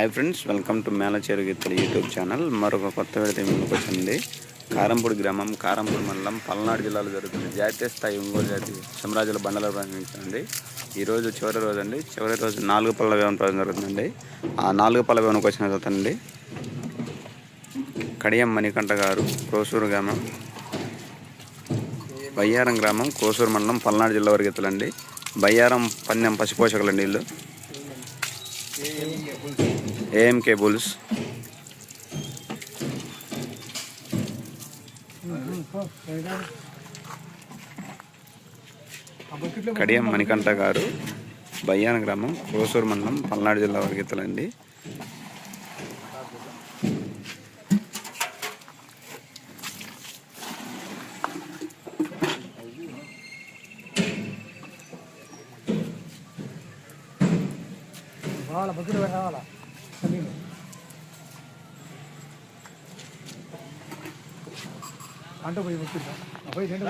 Hi friends welcome to మేళచేరు గీతలు YouTube channel మరొక కొత్త విడత ముందుకు వచ్చింది. కారంపూడి గ్రామం కారంపూడి మండలం పల్నాడు జిల్లాలో జరుగుతుంది జాతీయ స్థాయి ఒంగోలు జాతి సమరాజుల బండల ప్రారంభించింది ఈరోజు చివరి రోజు అండి. చివరి రోజు నాలుగు పళ్ళ వేవన ప్రారంభం జరుగుతుందండి. ఆ నాలుగు పళ్ళ వేవనకు వచ్చిన అతనండి కడియం మణికంఠ గారు కోసూరు గ్రామం బయ్యారం గ్రామం కోసూరు మండలం పల్నాడు జిల్లా వరకు ఎత్తులండి బయ్యారం పన్నెం పసిపోషకులండి వీళ్ళు. ఏఎంకే బుల్స్ కడియం మణికంఠ గారు బయ్యాన గ్రామం కోసూరు మండలం పల్నాడు జిల్లా వర్గీతలండి రావాలా బతులు రావాలా సమీపం అంటూ పోయి వచ్చిందా పోయి తింటే